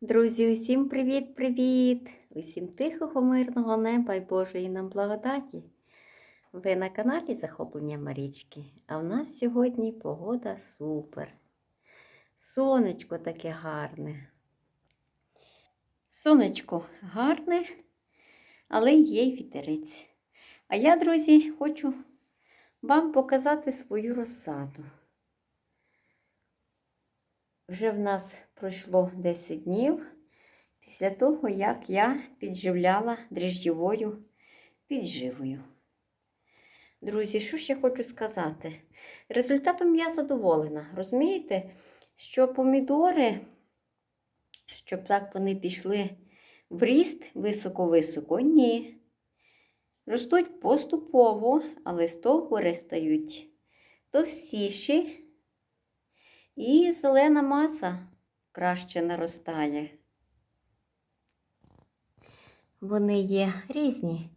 Друзі, усім привіт-привіт! Усім тихого, мирного неба і Божої нам благодаті. Ви на каналі Захоплення Марічки. А в нас сьогодні погода супер. Сонечко таке гарне. Сонечко гарне, але є й вітерець. А я, друзі, хочу вам показати свою розсаду. Вже в нас пройшло 10 днів після того, як я підживляла дріжджовою підживою. Друзі, що ще хочу сказати? Результатом я задоволена. Розумієте, що помідори, щоб так вони пішли в ріст високо-високо, ні. Ростуть поступово, але стовбури стають товстіші. І зелена маса краще наростає. Вони є різні.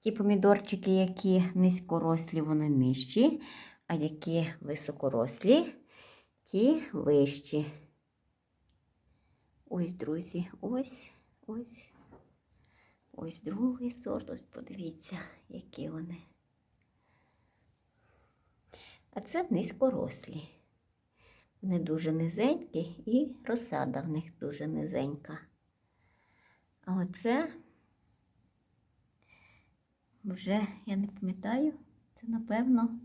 Ті помідорчики, які низькорослі, вони нижчі, а які високорослі, ті вищі. Ось, друзі, ось, ось. Ось другий сорт. Ось подивіться, які вони. А це низькорослі. Вони дуже низенькі і розсада в них дуже низенька. А оце вже, я не пам'ятаю, це, напевно,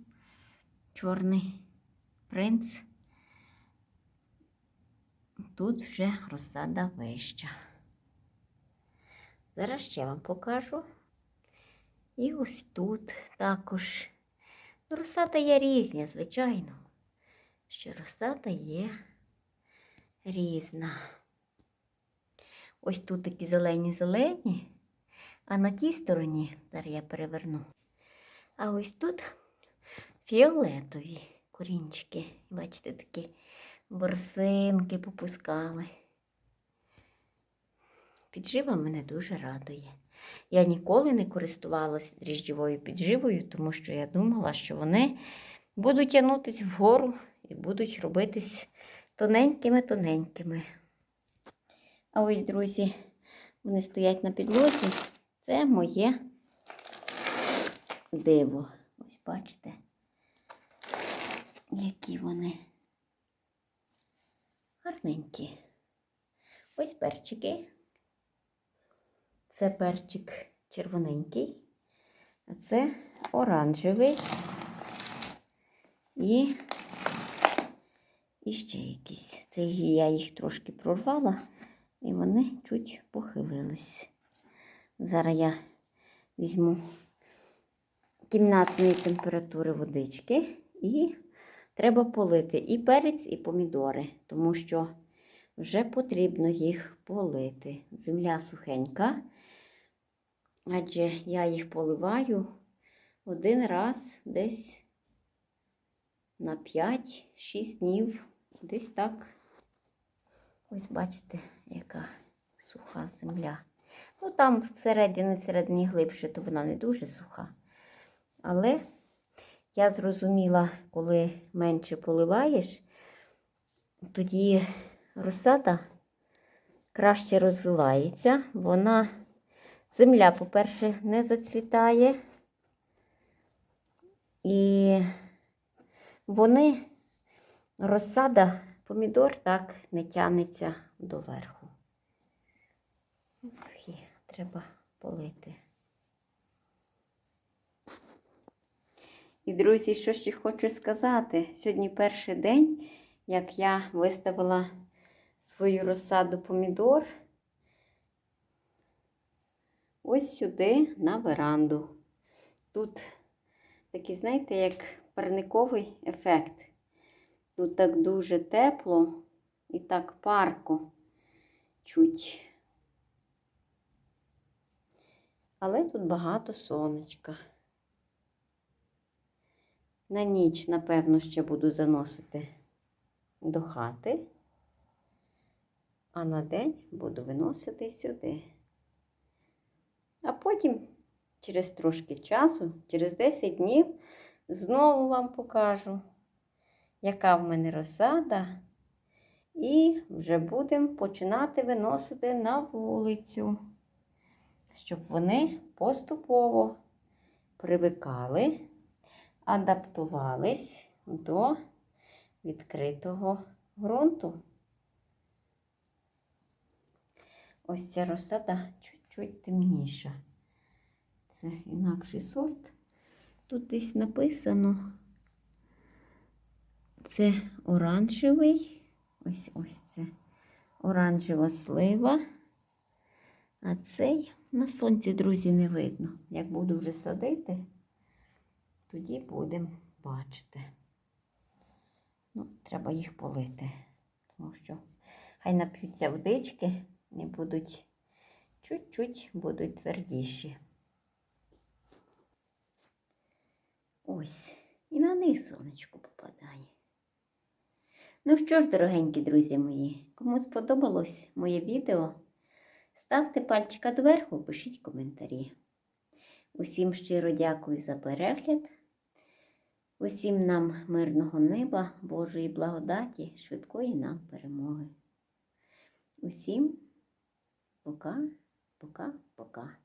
чорний принц. Тут вже розсада вища. Зараз ще вам покажу. І ось тут також. Ну, розсада є різні, звичайно що розсада є різна. Ось тут такі зелені-зелені, а на тій стороні, зараз я переверну, а ось тут фіолетові корінчики. Бачите, такі борсинки попускали. Піджива мене дуже радує. Я ніколи не користувалася дріжджовою підживою, тому що я думала, що вони будуть тягнутися вгору і будуть робитись тоненькими-тоненькими. А ось, друзі, вони стоять на підлозі. Це моє диво. Ось бачите, які вони гарненькі. Ось перчики. Це перчик червоненький, а це оранжевий і і ще якісь. Це я їх трошки прорвала, і вони чуть похилились. Зараз я візьму кімнатної температури водички і треба полити і перець, і помідори, тому що вже потрібно їх полити. Земля сухенька, адже я їх поливаю один раз десь на 5-6 днів. Десь так. Ось бачите, яка суха земля. Ну, там всередині, всередині глибше, то вона не дуже суха. Але я зрозуміла, коли менше поливаєш, тоді розсада краще розвивається. Вона, земля, по-перше, не зацвітає. І вони розсада помідор так не тянеться доверху. Треба полити. І, друзі, що ще хочу сказати? Сьогодні перший день, як я виставила свою розсаду помідор ось сюди на веранду. Тут такий, знаєте, як парниковий ефект. Тут так дуже тепло і так парко чуть. Але тут багато сонечка. На ніч, напевно, ще буду заносити до хати, а на день буду виносити сюди. А потім, через трошки часу, через 10 днів, знову вам покажу яка в мене розсада І вже будемо починати виносити на вулицю, щоб вони поступово привикали, адаптувались до відкритого ґрунту. Ось ця розсада чуть-чуть темніша. Це інакший сорт. Тут десь написано. Це оранжевий. Ось ось це оранжева слива. А цей на сонці, друзі, не видно. Як буду вже садити, тоді будемо бачити. Ну, треба їх полити, тому що хай нап'ються водички і будуть чуть-чуть будуть твердіші. Ось, і на них сонечко попадає. Ну що ж, дорогенькі друзі мої, кому сподобалось моє відео, ставте пальчика доверху, пишіть коментарі. Усім щиро дякую за перегляд. Усім нам мирного неба, Божої благодаті, швидкої нам перемоги. Усім пока, пока, пока.